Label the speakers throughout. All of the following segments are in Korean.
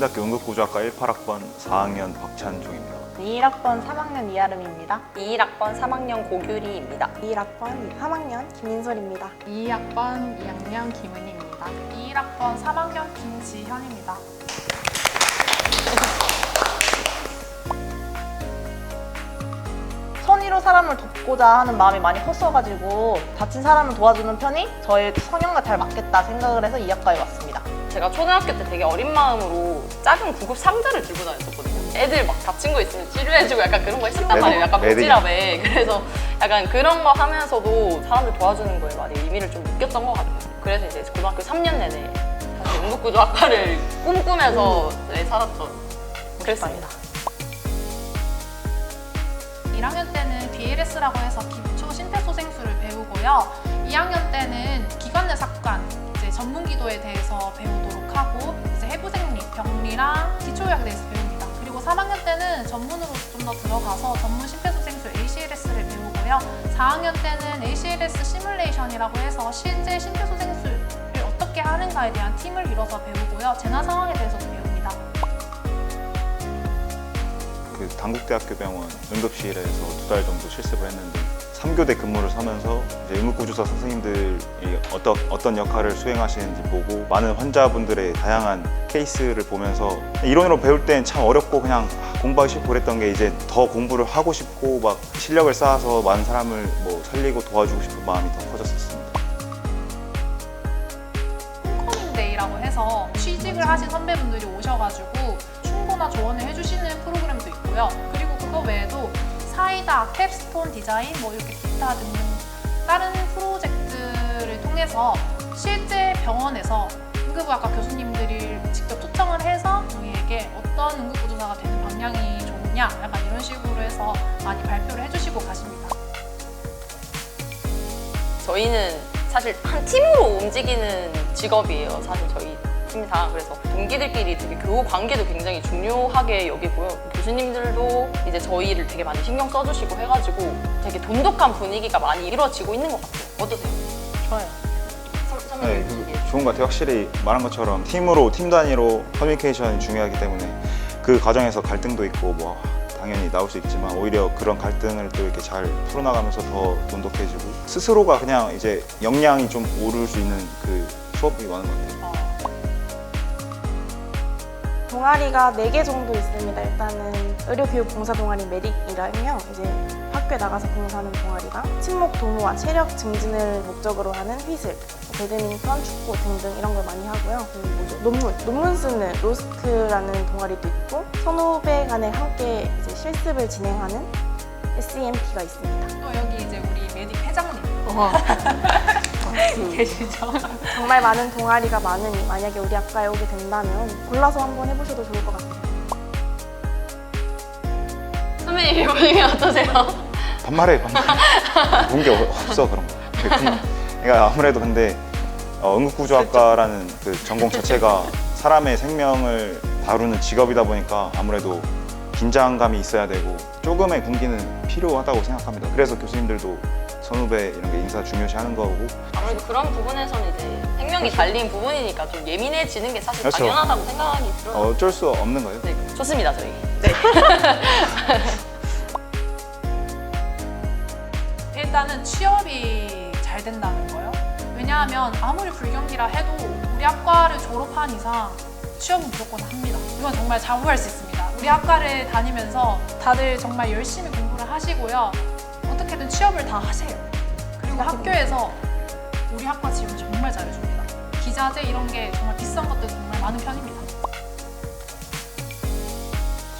Speaker 1: 서울대학교 응급구조학과 18학번 4학년 박찬종입니다.
Speaker 2: 21학번 3학년 이아름입니다.
Speaker 3: 21학번 3학년 고규리입니다.
Speaker 2: 21학번 3학년 김인솔입니다.
Speaker 4: 2학번 2학년 김은희입니다. 2학번 3학년 김지현입니다.
Speaker 2: 선의로 사람을 돕고자 하는 마음이 많이 컸어가지고 다친 사람을 도와주는 편이 저의 성향과 잘 맞겠다 생각을 해서 이 학과에 왔습니다.
Speaker 3: 제가 초등학교 때 되게 어린 마음으로 작은 구급 상자를 들고 다녔었거든요. 애들 막 다친 거 있으면 치료해주고 약간 그런 거 했었단 말이에요. 약간
Speaker 1: 매듭.
Speaker 3: 모지랍에. 그래서 약간 그런 거 하면서도 사람들 도와주는 거에 많이 의미를 좀 느꼈던 것 같아요. 그래서 이제 고등학교 3년 내내 사실 응급구조학과를 꿈꾸면서 네, 살았던 그랬습니다.
Speaker 4: 1학년 때는 BLS라고 해서 기초 심폐소생술을 배우고요. 2학년 기도에 대해서 배우도록 하고 이제 해부생리, 병리랑 기초의학에 대해서 배웁니다. 그리고 3학년 때는 전문으로 좀더 들어가서 전문 심폐소생술 ACLS를 배우고요. 4학년 때는 ACLS 시뮬레이션이라고 해서 실제 심폐소생술을 어떻게 하는가에 대한 팀을 이뤄서 배우고요. 재난 상황에 대해서도 배웁니다.
Speaker 1: 그 당국대학교 병원 응급실에서 두 달 정도 실습을 했는데 3교대 근무를 서면서 이제 응급구조사 선생님들이 어떤, 어떤 역할을 수행하시는지 보고 많은 환자분들의 다양한 케이스를 보면서 이론으로 배울 땐 참 어렵고 그냥 공부하기 싫고 그랬던 게 이제 더 공부를 하고 싶고 막 실력을 쌓아서 많은 사람을 뭐 살리고 도와주고 싶은 마음이 더 커졌었습니다.
Speaker 4: 홈커밍데이라고 해서 취직을 하신 선배분들이 오셔가지고 충고나 조언을 해주시는 프로그램도 있고요. 그리고 그거 외에도 사이다, 캡스톤 디자인, 뭐 이렇게 기타 등등 다른 프로젝트를 통해서 실제 병원에서 응급의학과 교수님들이 직접 초청을 해서 우리에게 어떤 응급구조사가 되는 방향이 좋으냐 약간 이런 식으로 해서 많이 발표를 해주시고 가십니다.
Speaker 3: 저희는 사실 한 팀으로 움직이는 직업이에요. 사실 저희 팀이 다 그래서 동기들끼리 되게 교우 관계도 굉장히 중요하게 여기고요. 교수님들도 이제 저희를 되게 많이 신경 써주시고 해가지고 되게 돈독한 분위기가 많이 이루어지고 있는 것 같아요. 어떠세요?
Speaker 2: 좋아요.
Speaker 3: 선-
Speaker 1: 네,
Speaker 3: 선배님
Speaker 1: 그. 좋은 것 같아요. 확실히 말한 것처럼 팀으로 팀 단위로 커뮤니케이션이 중요하기 때문에 그 과정에서 갈등도 있고 뭐 당연히 나올 수 있지만 오히려 그런 갈등을 또 이렇게 잘 풀어나가면서 더 돈독해지고 스스로가 그냥 이제 역량이 좀 오를 수 있는 그 수업이 많은 것 같아요.
Speaker 3: 어,
Speaker 2: 동아리가 4개 정도 있습니다. 일단은 의료교육 봉사 동아리 메딕이라며 이제 학교에 나가서 봉사하는 동아리랑 친목 도모와 체력 증진을 목적으로 하는 휘슬, 배드민턴, 축구 등등 이런 걸 많이 하고요. 그리고 뭐죠? 논문, 논문 쓰는 로스트라는 동아리도 있고 선후배 간에 함께 이제 실습을 진행하는 SEMT가 있습니다.
Speaker 4: 또 여기 이제 우리 메딕 회장님 계시죠?
Speaker 2: 정말 많은 동아리가 많으니 만약에 우리 학과에 오게 된다면 골라서 한번 해보셔도 좋을 것 같아요.
Speaker 3: 선배님이 보시면 어떠세요?
Speaker 1: 반말해 반말. 본게 없어 그런 거. 그러니까 아무래도 근데 어, 응급구조학과라는 그 전공 자체가 사람의 생명을 다루는 직업이다 보니까 아무래도 긴장감이 있어야 되고 조금의 군기는 필요하다고 생각합니다. 그래서 교수님들도 선후배 이런 게 인사 중요시하는 거고
Speaker 3: 아무래도 그런 부분에서는 이제 생명이 달린 부분이니까 좀 예민해지는 게 사실
Speaker 1: 그렇죠.
Speaker 3: 당연하다고 생각이 들어요.
Speaker 1: 어쩔 수 없는 거예요.
Speaker 3: 네, 좋습니다 저희. 네.
Speaker 4: 일단은 취업이 잘 된다는 거요. 왜냐하면 아무리 불경기라 해도 우리 학과를 졸업한 이상 취업은 무조건 합니다. 이건 정말 자부할 수 있습니다. 우리 학과를 다니면서 다들 정말 열심히 공부를 하시고요. 어떻게든 취업을 다 하세요. 그리고 학교에서 우리 학과 지원 정말 잘해줍니다. 기자재 이런 게 정말 비싼 것들 정말 많은 편입니다.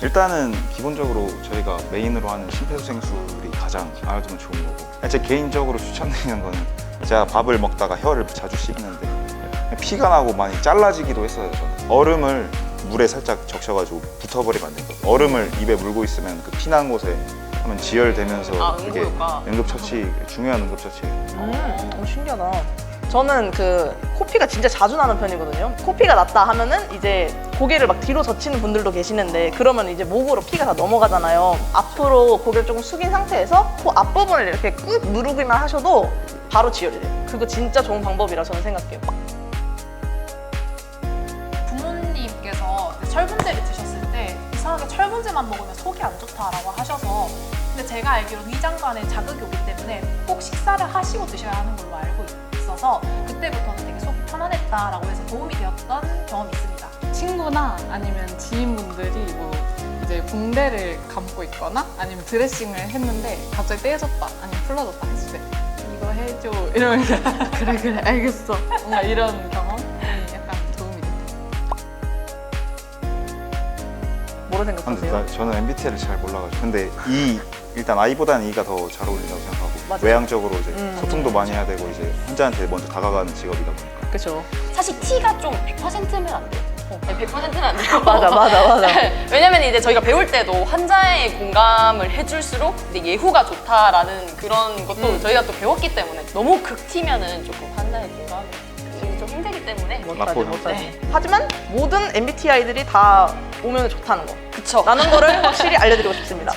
Speaker 1: 일단은 기본적으로 저희가 메인으로 하는 심폐소생술이 가장 알아두면 좋은 거고 제 개인적으로 추천드리는 거는 제가 밥을 먹다가 혀를 자주 씹는데 피가 나고 많이 잘라지기도 했어요 저는 얼음을 물에 살짝 적셔가지고 붙어버리면 안 돼요 얼음을 입에 물고 있으면 그 피난 곳에 하면 지혈되면서
Speaker 3: 아,
Speaker 1: 그게
Speaker 3: 응급효과.
Speaker 1: 응급처치 중요한 응급처치예요
Speaker 2: 음, 어, 신기하다. 저는 그 코피가 진짜 자주 나는 편이거든요. 코피가 났다 하면은 이제 고개를 막 뒤로 젖히는 분들도 계시는데 그러면 이제 목으로 피가 다 넘어가잖아요. 앞으로 고개를 조금 숙인 상태에서 코 앞부분을 이렇게 꾹 누르기만 하셔도 바로 지혈이 돼요. 그거 진짜 좋은 방법이라 저는 생각해요.
Speaker 4: 부모님께서 철분 철분제만 먹으면 속이 안 좋다라고 하셔서 근데 제가 알기로 위 장관에 자극이 오기 때문에 꼭 식사를 하시고 드셔야 하는 걸로 알고 있어서 그때부터는 되게 속이 편안했다라고 해서 도움이 되었던 경험이 있습니다.
Speaker 5: 친구나 아니면 지인분들이 뭐 이제 붕대를 감고 있거나 아니면 드레싱을 했는데 갑자기 떼어졌다 아니면 풀러졌다 했을 때 이거 해줘. 이러면서 그래 그래 알겠어. 뭔가 이런 경험
Speaker 1: 근데
Speaker 6: 생각하세요?
Speaker 1: 나, 저는 MBTI를 잘 몰라가지고 근데 E 일단 I보다는 E가 더 잘 어울린다고 생각하고
Speaker 6: 맞아요.
Speaker 1: 외향적으로 이제
Speaker 6: 음,
Speaker 1: 소통도 많이 해야 되고 이제 환자한테 먼저 다가가는 직업이다 보니까
Speaker 6: 그쵸.
Speaker 3: 사실 T가 좀 100%면 안 돼요. 네, 100%는 안 돼요.
Speaker 6: 맞아, 맞아, 맞아.
Speaker 3: 왜냐면 이제 저희가 배울 때도 환자의 공감을 해줄수록 이제 예후가 좋다라는 그런 것도
Speaker 6: 음.
Speaker 3: 저희가 또 배웠기 때문에 너무 극티면은 조금 환자의 공감 힘들기 때문에
Speaker 6: 못하지. 못하지. 하지만 모든 MBTI들이 다 오면 좋다는 거.
Speaker 3: 그쵸.
Speaker 6: 라는 거를 확실히 알려드리고 싶습니다.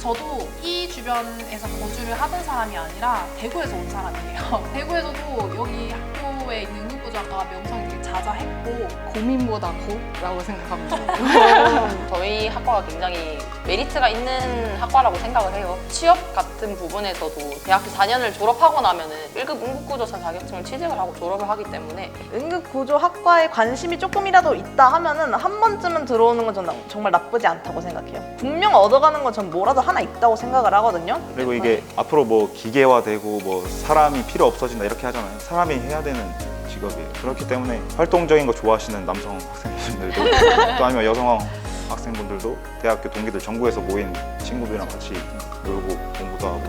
Speaker 4: 저도 이 주변에서 거주를 하던 사람이 아니라 대구에서 온 사람이에요. 대구에서도 여기 학교에 있는 응급구조학과가 명성이 되게 자자했고
Speaker 5: 고민보다 고라고 생각합니다.
Speaker 3: 저희 학과가 굉장히 메리트가 있는 학과라고 생각을 해요. 취업 같은 부분에서도 대학교 4년을 졸업하고 나면은 1급 응급구조사 자격증을 취득을 하고 졸업을 하기 때문에
Speaker 6: 응급구조학과에 관심이 조금이라도 있다 하면은 한 번쯤은 들어오는 건 저는 정말 나쁘지 않다고 생각해요. 분명 얻어가는 건 전 뭐라도 하나 있다고 생각을 하거든요.
Speaker 1: 그리고 이게 앞으로 뭐 기계화되고 뭐 사람이 필요 없어진다 이렇게 하잖아요. 사람이 해야 되는 직업이에요. 그렇기 때문에 활동적인 거 좋아하시는 남성 학생분들도 또 아니면 여성 학생분들도 대학교 동기들 전국에서 모인 친구들이랑 같이 놀고 공부도 하고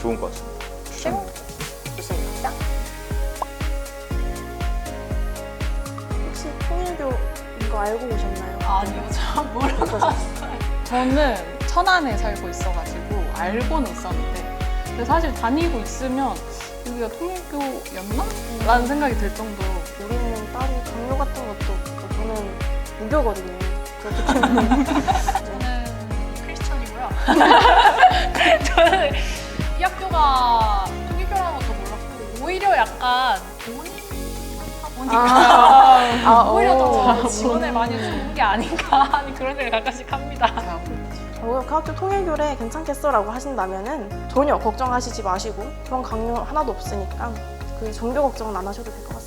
Speaker 1: 좋은 것 같습니다. 추천합니다.
Speaker 3: 좋습니다.
Speaker 2: 혹시 통일교 이거 알고 오셨나요?
Speaker 4: 아니요, 저 모르고
Speaker 5: 저는 천안에 살고 있어가지고 알고는 있었는데 근데 사실 다니고 있으면 여기가 통일교였나? 라는 생각이 들 정도로
Speaker 2: 우리는 따로 강요 같은 것도 없고 저는 무교거든요. 그렇기 때문에
Speaker 4: 저는 크리스천이고요. 저는 이 학교가 통일교라는 것도 몰랐고 오히려 약간 많다 보니까
Speaker 2: 아,
Speaker 4: 오히려
Speaker 2: 어.
Speaker 4: 더 지원을 많이 주는 게 아닌가 하는 그런 생각 가끔씩 합니다.
Speaker 2: 어, 그 학교 통일교래 괜찮겠어 라고 하신다면은 전혀 걱정하시지 마시고 그런 강요 하나도 없으니까 그 종교 걱정은 안 하셔도 될 것 같습니다.